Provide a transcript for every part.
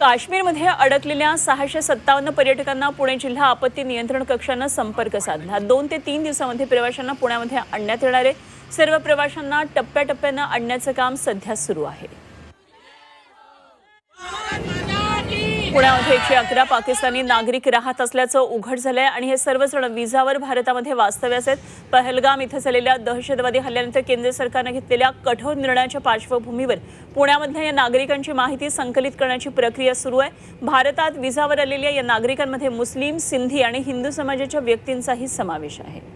काश्मीरमध्ये अडकलेल्या सहाशे सत्तावन्न पर्यटकांना पुणे जिल्हा आपत्ती नियंत्रण कक्षानं संपर्क साधला. दोन ते तीन दिवसामध्ये प्रवाशांना पुण्यामध्ये आणण्यात येणार आहे. सर्व प्रवाशांना टप्प्याटप्प्यानं आणण्याचं काम सध्या सुरू आहे. पुण्यामध्ये एकशे अकरा पाकिस्तानी नागरिक राहत असल्याचं उघड झालंय आणि हे सर्वजण विजावर भारतामध्ये वास्तव्यास आहेत. पहलगाम इथं झालेल्या दहशतवादी हल्ल्यानंतर केंद्र सरकारनं घेतलेल्या कठोर निर्णयाच्या पार्श्वभूमीवर पुण्यामधल्या या नागरिकांची माहिती संकलित करण्याची प्रक्रिया सुरू आहे. भारतात विजावर आलेल्या या नागरिकांमध्ये मुस्लिम सिंधी आणि हिंदू समाजाच्या व्यक्तींचाही समावेश आहे.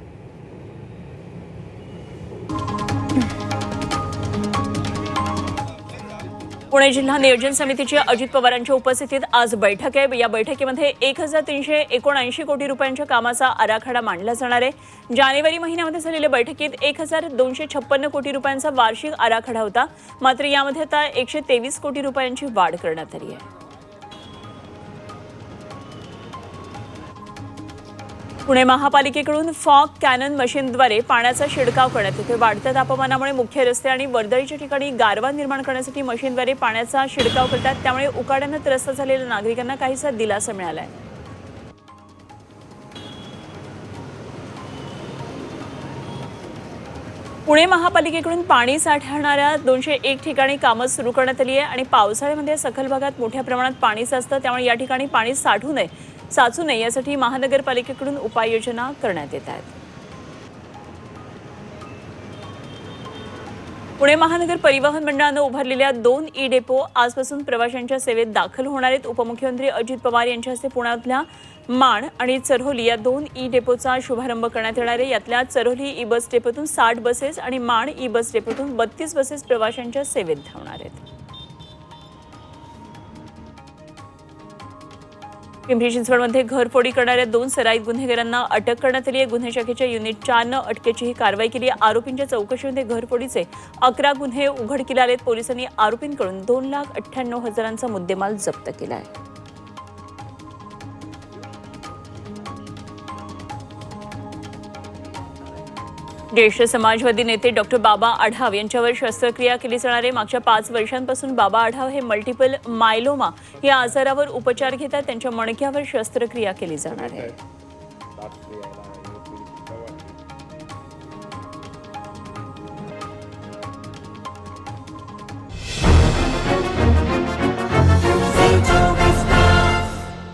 पुणे जिल्हा नियोजन समितीची अजित पवारांच्या उपस्थितीत आज बैठक आहे. या बैठकीमध्ये एक हजार तीनशे एकोणऐंशी कोटी रुपयांच्या कामाचा आराखडा मांडला जाणार आहे. जानेवारी महिन्यामध्ये झालेल्या बैठकीत एक हजार दोनशे छप्पन्न कोटी रुपयांचा वार्षिक आराखडा होता. मात्र यामध्ये आता एकशे तेवीस कोटी रुपयांची वाढ करण्यात आली आहे. पुणे महापालिकेकडून फॉग कॅनन मशीनद्वारे पाण्याचा शिडकाव करण्यात येतो वाढत्या तापमानामुळे मुख्य रस्ते आणि वर्दळीच्या ठिकाणी गारवा निर्माण करण्यासाठी मशीनद्वारे पाण्याचा शिडकाव करतात. त्यामुळे उकाड्यानं त्रस्त झालेल्या नागरिकांना काहीसा दिलासा मिळाला आहे पुणे महापालिकेकडून पाणी साठवणाऱ्या दोनशे एक ठिकाणी कामं सुरू करण्यात आली आहे आणि पावसाळ्यामध्ये सखल भागात मोठ्या प्रमाणात पाणी साचतं त्यामुळे या ठिकाणी पाणी साठू नये साचू नये यासाठी महानगरपालिकेकडून उपाययोजना करण्यात येत आहेत. पुणे महानगर परिवहन मंडळानं उभारलेल्या दोन ई डेपो आजपासून प्रवाशांच्या सेवेत दाखल होणार आहेत. उपमुख्यमंत्री अजित पवार यांच्या हस्ते पुण्यातल्या माण आणि चरोली या दोन ई डेपोचा शुभारंभ करण्यात येणार आहे. यातल्या चरोली ई बस डेपोतून साठ बसेस आणि माण ई बस डेपोतून बत्तीस बसेस प्रवाशांच्या सेवेत धावणार आहेत. पिंपरी चिंचवडमध्ये घरफोडी करणाऱ्या दोन सराईत गुन्हेगारांना अटक करण्यात आली आहे. गुन्हे शाखेच्या युनिट चारनं अटकेची ही कारवाई केली आहे. आरोपींच्या चौकशीमध्ये घरफोडीचे अकरा गुन्हे उघडकीला आलेत. पोलिसांनी आरोपींकडून दोन लाख अठ्ठ्याण्णव हजारांचा मुद्देमाल जप्त केला आहे. ज्येष्ठ समाजवादी नेते डॉक्टर बाबा आढाव यांच्यावर शस्त्रक्रिया केली जाणार आहे. मागच्या पाच वर्षांपासून बाबा आढाव हे मल्टिपल मायलोमा या आजारावर उपचार घेतात. त्यांच्या मणक्यावर शस्त्रक्रिया केली जाणार आहे.